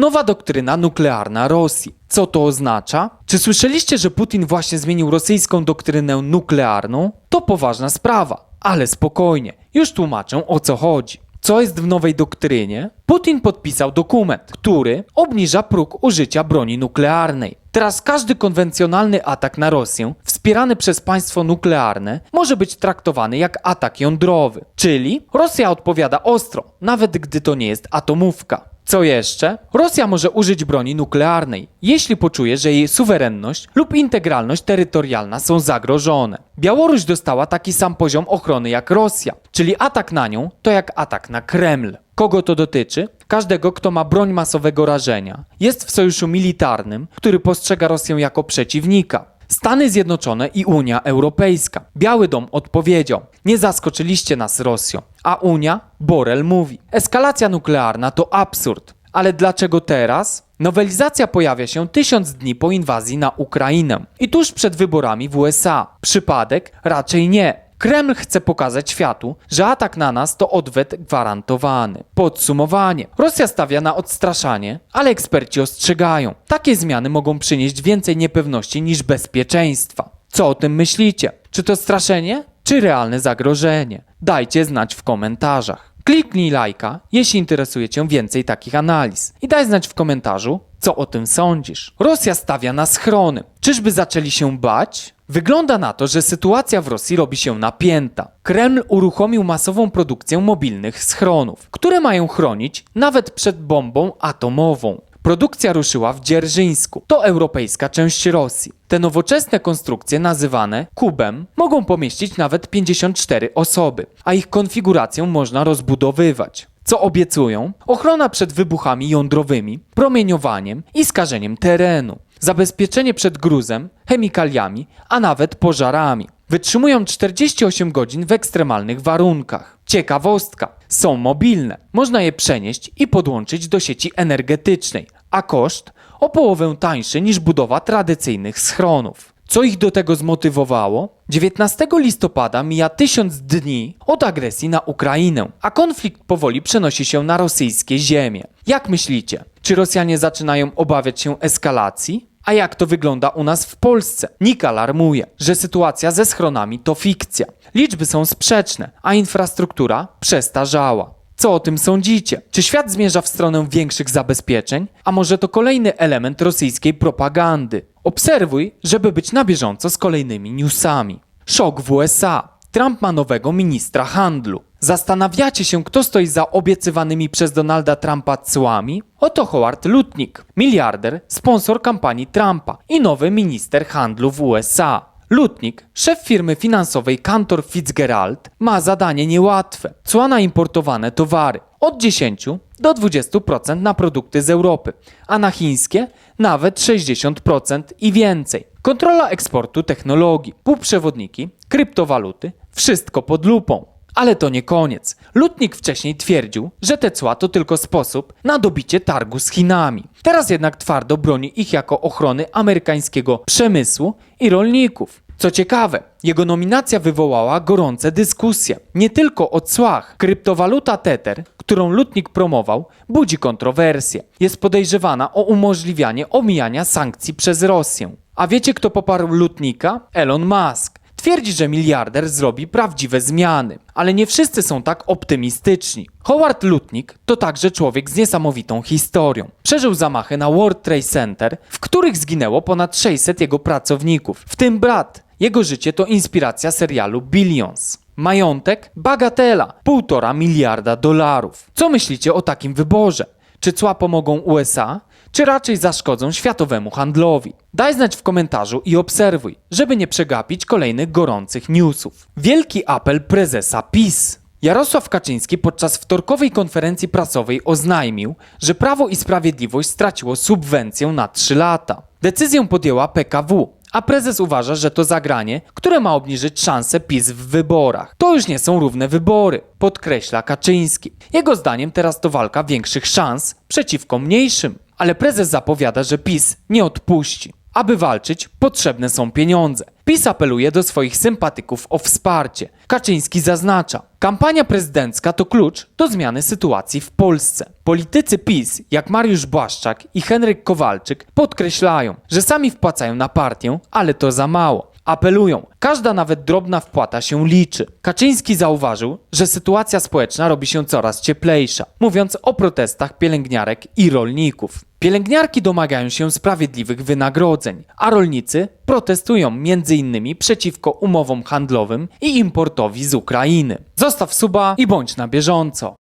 Nowa doktryna nuklearna Rosji. Co to oznacza? Czy słyszeliście, że Putin właśnie zmienił rosyjską doktrynę nuklearną? To poważna sprawa, ale spokojnie, już tłumaczę o co chodzi. Co jest w nowej doktrynie? Putin podpisał dokument, który obniża próg użycia broni nuklearnej. Teraz każdy konwencjonalny atak na Rosję, wspierany przez państwo nuklearne, może być traktowany jak atak jądrowy. Czyli Rosja odpowiada ostro, nawet gdy to nie jest atomówka. Co jeszcze? Rosja może użyć broni nuklearnej, jeśli poczuje, że jej suwerenność lub integralność terytorialna są zagrożone. Białoruś dostała taki sam poziom ochrony jak Rosja, czyli atak na nią to jak atak na Kreml. Kogo to dotyczy? Każdego, kto ma broń masowego rażenia, jest w sojuszu militarnym, który postrzega Rosję jako przeciwnika. Stany Zjednoczone i Unia Europejska. Biały Dom odpowiedział: Nie zaskoczyliście nas Rosją. A Unia? Borel mówi: Eskalacja nuklearna to absurd. Ale dlaczego teraz? Nowelizacja pojawia się tysiąc dni po inwazji na Ukrainę i tuż przed wyborami w USA. Przypadek? Raczej nie. Kreml chce pokazać światu, że atak na nas to odwet gwarantowany. Podsumowanie. Rosja stawia na odstraszanie, ale eksperci ostrzegają. Takie zmiany mogą przynieść więcej niepewności niż bezpieczeństwa. Co o tym myślicie? Czy to straszenie, czy realne zagrożenie? Dajcie znać w komentarzach. Kliknij lajka, jeśli interesuje Cię więcej takich analiz. I daj znać w komentarzu, co o tym sądzisz. Rosja stawia na schrony. Czyżby zaczęli się bać? Wygląda na to, że sytuacja w Rosji robi się napięta. Kreml uruchomił masową produkcję mobilnych schronów, które mają chronić nawet przed bombą atomową. Produkcja ruszyła w Dzierżyńsku. To europejska część Rosji. Te nowoczesne konstrukcje nazywane kubem mogą pomieścić nawet 54 osoby, a ich konfigurację można rozbudowywać. Co obiecują? Ochrona przed wybuchami jądrowymi, promieniowaniem i skażeniem terenu, zabezpieczenie przed gruzem, chemikaliami, a nawet pożarami. Wytrzymują 48 godzin w ekstremalnych warunkach. Ciekawostka, są mobilne. Można je przenieść i podłączyć do sieci energetycznej, a koszt o połowę tańszy niż budowa tradycyjnych schronów. Co ich do tego zmotywowało? 19 listopada mija tysiąc dni od agresji na Ukrainę, a konflikt powoli przenosi się na rosyjskie ziemie. Jak myślicie, czy Rosjanie zaczynają obawiać się eskalacji? A jak to wygląda u nas w Polsce? NIK alarmuje, że sytuacja ze schronami to fikcja. Liczby są sprzeczne, a infrastruktura przestarzała. Co o tym sądzicie? Czy świat zmierza w stronę większych zabezpieczeń? A może to kolejny element rosyjskiej propagandy? Obserwuj, żeby być na bieżąco z kolejnymi newsami. Szok w USA. Trump ma nowego ministra handlu. Zastanawiacie się, kto stoi za obiecywanymi przez Donalda Trumpa cłami? Oto Howard Lutnick, miliarder, sponsor kampanii Trumpa i nowy minister handlu w USA. Lutnik, szef firmy finansowej Kantor Fitzgerald, ma zadanie niełatwe. Cła na importowane towary od 10 do 20% na produkty z Europy, a na chińskie nawet 60% i więcej. Kontrola eksportu technologii, półprzewodniki, kryptowaluty, wszystko pod lupą. Ale to nie koniec. Lutnik wcześniej twierdził, że te cła to tylko sposób na dobicie targu z Chinami. Teraz jednak twardo broni ich jako ochrony amerykańskiego przemysłu i rolników. Co ciekawe, jego nominacja wywołała gorące dyskusje. Nie tylko o cłach. Kryptowaluta Tether, którą Lutnik promował, budzi kontrowersje. Jest podejrzewana o umożliwianie omijania sankcji przez Rosję. A wiecie kto poparł Lutnika? Elon Musk. Twierdzi, że miliarder zrobi prawdziwe zmiany, ale nie wszyscy są tak optymistyczni. Howard Lutnik to także człowiek z niesamowitą historią. Przeżył zamachy na World Trade Center, w których zginęło ponad 600 jego pracowników, w tym brat. Jego życie to inspiracja serialu Billions. Majątek? Bagatela. Półtora miliarda dolarów. Co myślicie o takim wyborze? Czy cła pomogą USA? Czy raczej zaszkodzą światowemu handlowi? Daj znać w komentarzu i obserwuj, żeby nie przegapić kolejnych gorących newsów. Wielki apel prezesa PiS. Jarosław Kaczyński podczas wtorkowej konferencji prasowej oznajmił, że Prawo i Sprawiedliwość straciło subwencję na 3 lata. Decyzję podjęła PKW, a prezes uważa, że to zagranie, które ma obniżyć szanse PiS w wyborach. To już nie są równe wybory, podkreśla Kaczyński. Jego zdaniem teraz to walka większych szans przeciwko mniejszym. Ale prezes zapowiada, że PiS nie odpuści. Aby walczyć, potrzebne są pieniądze. PiS apeluje do swoich sympatyków o wsparcie. Kaczyński zaznacza, kampania prezydencka to klucz do zmiany sytuacji w Polsce. Politycy PiS, jak Mariusz Błaszczak i Henryk Kowalczyk, podkreślają, że sami wpłacają na partię, ale to za mało. Apelują, każda nawet drobna wpłata się liczy. Kaczyński zauważył, że sytuacja społeczna robi się coraz cieplejsza, mówiąc o protestach pielęgniarek i rolników. Pielęgniarki domagają się sprawiedliwych wynagrodzeń, a rolnicy protestują m.in. przeciwko umowom handlowym i importowi z Ukrainy. Zostaw suba i bądź na bieżąco.